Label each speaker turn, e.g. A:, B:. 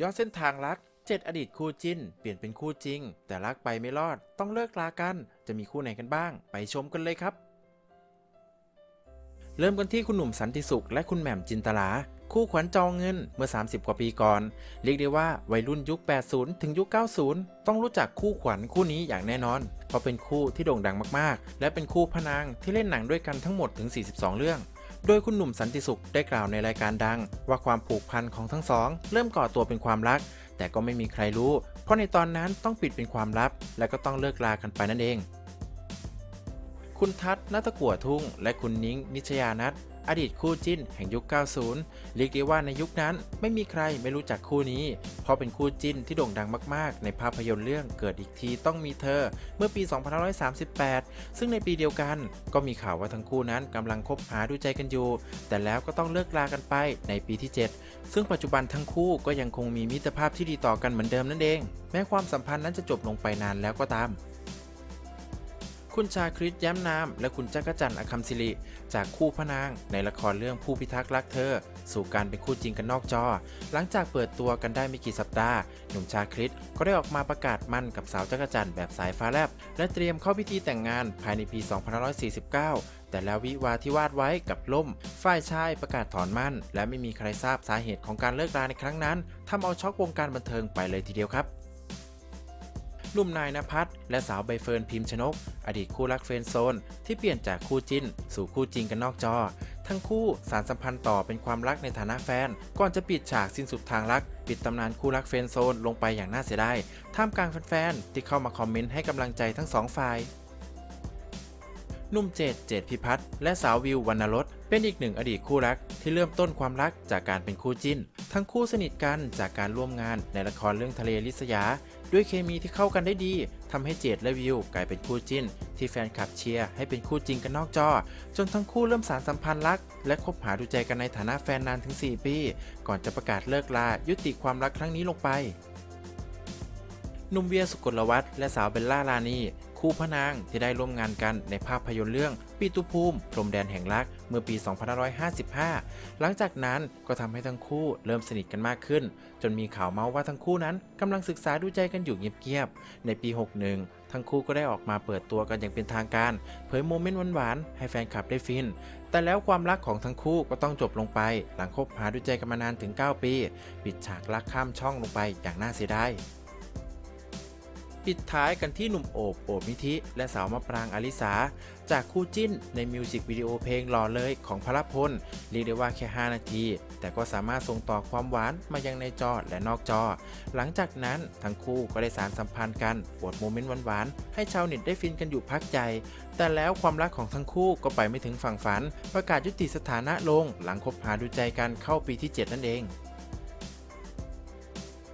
A: ย้อนเส้นทางรักเจ็ดอดีตคู่จิ้น เปลี่ยนเป็นคู่จริง แต่รักไปไม่รอด ต้องเลิกลากัน จะมีคู่ไหนกันบ้าง ไปชมกันเลยครับ เริ่มกันที่คุณหนุ่มสันติสุข และคุณแหม่มจินตลา คู่ขวัญจองเงินเมื่อ 30 กว่าปีก่อน เรียกได้ว่าวัยรุ่นยุค 80 ถึงยุค 90 ต้องรู้จักคู่ขวัญคู่นี้อย่างแน่นอน เพราะเป็นคู่ที่โด่งดังมากๆ และเป็นคู่พนางที่เล่นหนังด้วยกันทั้งหมดถึง 42 เรื่อง โดยคุณหนุ่มสันติสุขได้กล่าวในรายการดัง ว่าความผูกพันของทั้งสอง เริ่มก่อตัวเป็นความรัก แต่ก็ไม่มีใครรู้ เพราะในตอนนั้นต้องปิดเป็นความลับ และก็ต้องเลิกลากันไปนั่นเอง คุณทัศน์นัตกัวทุ่ง และคุณนิ้งนิชยานัท อดีตคู่จิ้นแห่งยุค 90 เรียกได้ว่าในยุคนั้นไม่มีใครไม่รู้จักคู่นี้ เพราะเป็นคู่จิ้นที่โด่งดังมากๆ ในภาพยนตร์เรื่องเกิดอีกทีต้องมีเธอเมื่อปี 2538 ซึ่งในปีเดียวกันก็มีข่าวว่าทั้งคู่นั้นกำลังคบหาดูใจกันอยู่ แต่แล้วก็ต้องเลิกลากันไปในปีที่ 7 ซึ่งปัจจุบันทั้งคู่ก็ยังคงมีมิตรภาพที่ดีต่อกันเหมือนเดิมนั่นเอง แม้ความสัมพันธ์นั้นจะจบลงไปนานแล้วก็ตาม คุณชาคริตแย้มนาม และคุณจักรจันทร์อคัมศิริ จากคู่พระนาง ในละครเรื่องผู้พิทักษ์รักเธอ สู่การเป็นคู่จริงกันนอกจอ หลังจากเปิดตัวกันได้ไม่กี่สัปดาห์ หนุ่มชาคริตก็ได้ออกมาประกาศมั่นกับสาวจักรจันทร์แบบสายฟ้าแลบ และเตรียมเข้าพิธีแต่งงานภายในปี 2549 แต่แล้ววิวาที่วาดไว้กับล่ม ฝ่ายชายประกาศถอนมั่น และไม่มีใครทราบสาเหตุของการเลิกราในครั้งนั้นทำเอาช็อกวงการบันเทิงไปเลยทีเดียวครับ หนุ่มนายนภัสและสาวใบเฟิร์นพิมพ์ชนก อดีตคู่รักเฟรนด์โซน ที่เปลี่ยนจากคู่จิ้น สู่คู่จริงกันนอกจอ ทั้งคู่สารสัมพันธ์ต่อเป็นความรักในฐานะแฟน ก่อนจะปิดฉากสิ้นสุดทางรัก ปิดตำนานคู่รักเฟรนด์โซนลงไปอย่างน่าเสียดายท่ามกลางแฟนๆที่เข้ามาคอมเมนต์ให้กำลังใจทั้งสองฝ่าย หนุ่มเจดเจดพิพัฒน์และสาววิววรรณรสเป็นอีกหนึ่งอดีตคู่รักที่เริ่มต้นความรักจากการเป็นคู่จิ้น ทั้งคู่สนิทกันจากการร่วมงานในละครเรื่องทะเลลิศยา ด้วยเคมีที่เข้ากันได้ดีทำให้เจดและวิวกลายเป็นคู่จิ้น ที่แฟนคลับเชียร์ให้เป็นคู่จริงกันนอกจอ จนทั้งคู่เริ่มสารสัมพันธ์รัก และคบหาดูใจกันในฐานะแฟนนานถึง 4 ปี ก่อนจะประกาศเลิกลายุติความรักครั้งนี้ลงไปหนุ่มเวียสุกลวัฒน์และสาวเบลล่าลานี คู่พระนางที่ได้ร่วมงานกันในภาพยนตร์เรื่องปีตุภูมิพรมแดนแห่งรักเมื่อปี 2555 หลังจากนั้นก็ทำให้ทั้งคู่เริ่มสนิทกันมากขึ้น จนมีข่าวเมาส์ว่าทั้งคู่นั้นกำลังศึกษาดูใจกันอยู่เงียบๆ ในปี 61 ทั้งคู่ก็ได้ออกมาเปิดตัวกันอย่างเป็นทางการ เผยโมเมนต์หวานๆให้แฟนคลับได้ฟิน แต่แล้วความรักของทั้งคู่ก็ต้องจบลงไป หลังคบหาดูใจกันมานานถึง 9 ปี ปิดฉากรักข้ามช่องลงไปอย่างน่าเสียดาย ปิดท้ายกันที่หนุ่มโอบโอบนิธิ และสาวมะปรางอลิสา จากคู่จิ้นในมิวสิกวิดีโอเพลงหล่อเลยของพระพลเรียกได้ว่าแค่ 5 นาที แต่ก็สามารถส่งต่อความหวานมายังในจอและนอกจอ หลังจากนั้นทั้งคู่ก็ได้สารสัมพันธ์กันอวดโมเมนต์หวานๆ ให้ชาวเน็ตได้ฟินกันอยู่พักใหญ่แต่แล้วความรักของทั้งคู่ก็ไปไม่ถึงฝั่งฝัน ประกาศยุติสถานะลง หลังคบหาดูใจกันเข้าปีที่ 7 นั่นเอง